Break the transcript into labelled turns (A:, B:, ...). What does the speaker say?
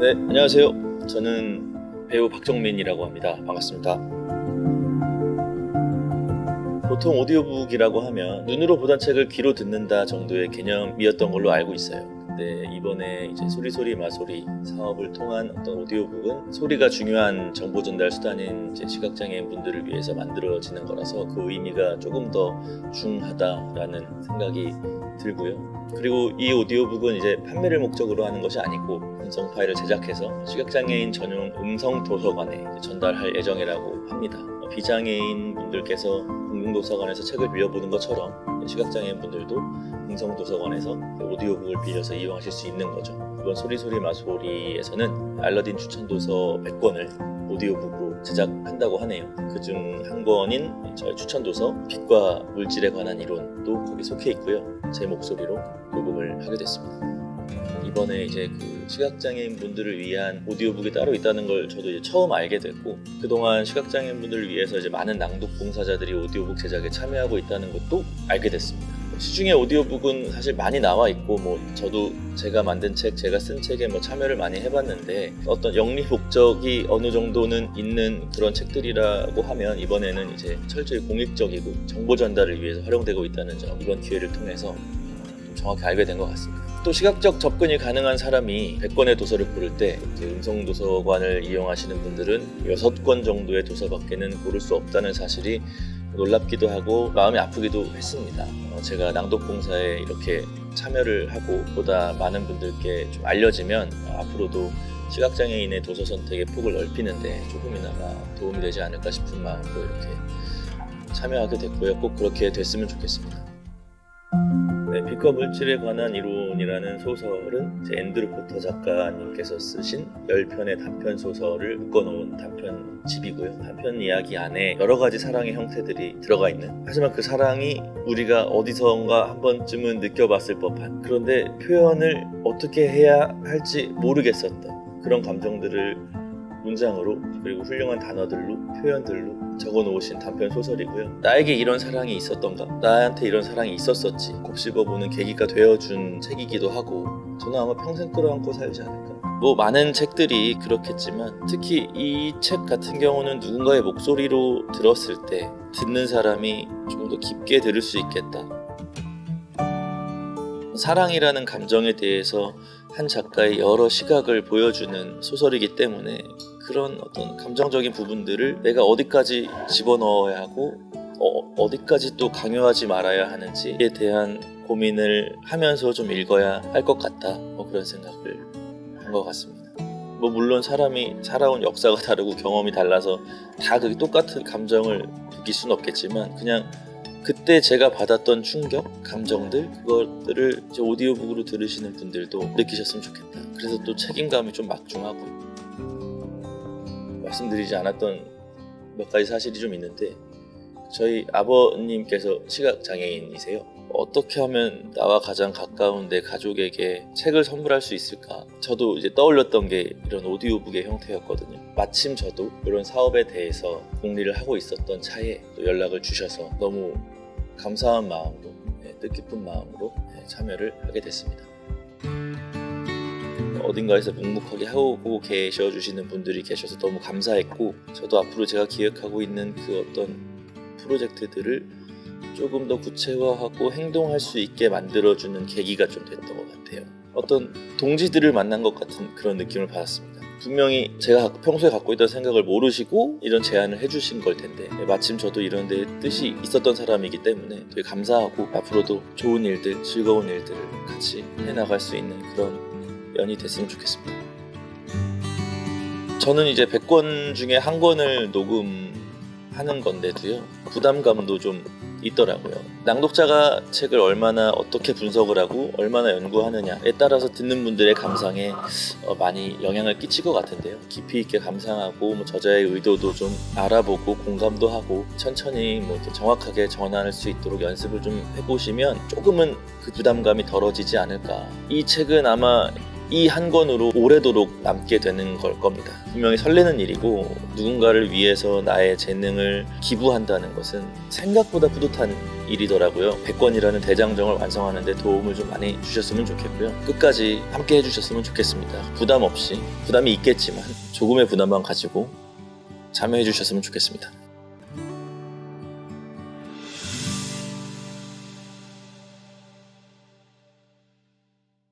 A: 네, 안녕하세요. 저는 배우 박정민이라고 합니다. 반갑습니다. 보통 오디오북이라고 하면 눈으로 보던 책을 귀로 듣는다 정도의 개념이었던 걸로 알고 있어요. 근데 이번에 이제 소리소리 마소리 사업을 통한 어떤 오디오북은 소리가 중요한 정보 전달 수단인 시각장애인 분들을 위해서 만들어지는 거라서 그 의미가 조금 더 중하다라는 생각이 들고요. 그리고 이 오디오북은 이제 판매를 목적으로 하는 것이 아니고 음성 파일을 제작해서 시각장애인 전용 음성 도서관에 전달할 예정이라고 합니다. 비장애인 분들께서 공공도서관에서 책을 빌려보는 것처럼 시각장애인 분들도 음성도서관에서 오디오북을 빌려서 이용하실 수 있는 거죠. 이번 소리소리 마소리에서는 알라딘 추천도서 100권을 오디오북으로 제작한다고 하네요. 그중 한 권인 저의 추천도서 빛과 물질에 관한 이론도 거기 속해 있고요. 제 목소리로 녹음을 하게 됐습니다. 이번에 이제 그 시각장애인 분들을 위한 오디오북이 따로 있다는 걸 저도 이제 처음 알게 됐고 그동안 시각장애인 분들을 위해서 이제 많은 낭독 봉사자들이 오디오북 제작에 참여하고 있다는 것도 알게 됐습니다. 시중에 오디오북은 사실 많이 나와 있고 뭐 저도 제가 만든 책, 제가 쓴 책에 뭐 참여를 많이 해봤는데 어떤 영리 목적이 어느 정도는 있는 그런 책들이라고 하면 이번에는 이제 철저히 공익적이고 정보 전달을 위해서 활용되고 있다는 점 이번 기회를 통해서 좀 정확히 알게 된 것 같습니다. 또 시각적 접근이 가능한 사람이 100권의 도서를 고를 때 음성 도서관을 이용하시는 분들은 6권 정도의 도서밖에는 고를 수 없다는 사실이 놀랍기도 하고 마음이 아프기도 했습니다. 어, 제가 낭독 봉사에 이렇게 참여를 하고 보다 많은 분들께 좀 알려지면 어, 앞으로도 시각장애인의 도서 선택의 폭을 넓히는데 조금이나마 도움이 되지 않을까 싶은 마음으로 이렇게 참여하게 됐고요. 꼭 그렇게 됐으면 좋겠습니다. 네, 빛과 물질에 관한 이론이라는 소설은 앤드루 포터 작가님께서 쓰신 10편의 단편 소설을 묶어놓은 단편 집이고요. 단편 이야기 안에 여러 가지 사랑의 형태들이 들어가 있는 하지만 그 사랑이 우리가 어디선가 한 번쯤은 느껴봤을 법한 그런데 표현을 어떻게 해야 할지 모르겠었던 그런 감정들을 문장으로 그리고 훌륭한 단어들로 표현들로 적어 놓으신 단편 소설이고요. 나에게 이런 사랑이 있었던가? 나한테 이런 사랑이 있었었지. 곱씹어보는 계기가 되어준 책이기도 하고 저는 아마 평생 끌어안고 살지 않을까. 뭐 많은 책들이 그렇겠지만 특히 이 책 같은 경우는 누군가의 목소리로 들었을 때 듣는 사람이 좀더 깊게 들을 수 있겠다. 사랑이라는 감정에 대해서 한 작가의 여러 시각을 보여주는 소설이기 때문에 그런 어떤 감정적인 부분들을 내가 어디까지 집어넣어야 하고 어, 디까지 또 강요하지 말아야 하는지에 대한 고민을 하면서 좀 읽어야 할 것 같다 뭐 그런 생각을 한 것 같습니다. 뭐 물론 사람이 살아온 역사가 다르고 경험이 달라서 다 그게 똑같은 감정을 느낄 수는 없겠지만 그냥 그때 제가 받았던 충격, 감정들 그것들을 이제 오디오북으로 들으시는 분들도 느끼셨으면 좋겠다. 그래서 또 책임감이 좀 막중하고 말씀드리지 않았던 몇 가지 사실이 좀 있는데 저희 아버님께서 시각 장애인이세요. 어떻게 하면 나와 가장 가까운 내 가족에게 책을 선물할 수 있을까? 저도 이제 떠올렸던 게 이런 오디오북의 형태였거든요. 마침 저도 이런 사업에 대해서 공리를 하고 있었던 차에 또 연락을 주셔서 너무 감사한 마음으로 네, 뜻깊은 마음으로 네, 참여를 하게 됐습니다. 어딘가에서 묵묵하게 하고 계셔 주시는 분들이 계셔서 너무 감사했고 저도 앞으로 제가 기획하고 있는 그 어떤 프로젝트들을 조금 더 구체화하고 행동할 수 있게 만들어주는 계기가 좀 됐던 것 같아요. 어떤 동지들을 만난 것 같은 그런 느낌을 받았습니다. 분명히 제가 평소에 갖고 있던 생각을 모르시고 이런 제안을 해주신 걸 텐데 마침 저도 이런 데 뜻이 있었던 사람이기 때문에 되게 감사하고 앞으로도 좋은 일들, 즐거운 일들을 같이 해나갈 수 있는 그런 연이 됐으면 좋겠습니다. 저는 이제 100권 중에 한 권을 녹음하는 건데도요. 부담감도 좀 있더라고요. 낭독자가 책을 얼마나 어떻게 분석을 하고 얼마나 연구하느냐에 따라서 듣는 분들의 감상에 어, 많이 영향을 끼칠 것 같은데요. 깊이 있게 감상하고 뭐 저자의 의도도 좀 알아보고 공감도 하고 천천히 뭐 정확하게 전환할 수 있도록 연습을 좀 해보시면 조금은 그 부담감이 덜어지지 않을까. 이 책은 아마 이 한 권으로 오래도록 남게 되는 걸 겁니다. 분명히 설레는 일이고 누군가를 위해서 나의 재능을 기부한다는 것은 생각보다 뿌듯한 일이더라고요. 100권이라는 대장정을 완성하는데 도움을 좀 많이 주셨으면 좋겠고요. 끝까지 함께 해주셨으면 좋겠습니다. 부담 없이 부담이 있겠지만 조금의 부담만 가지고 참여해 주셨으면 좋겠습니다.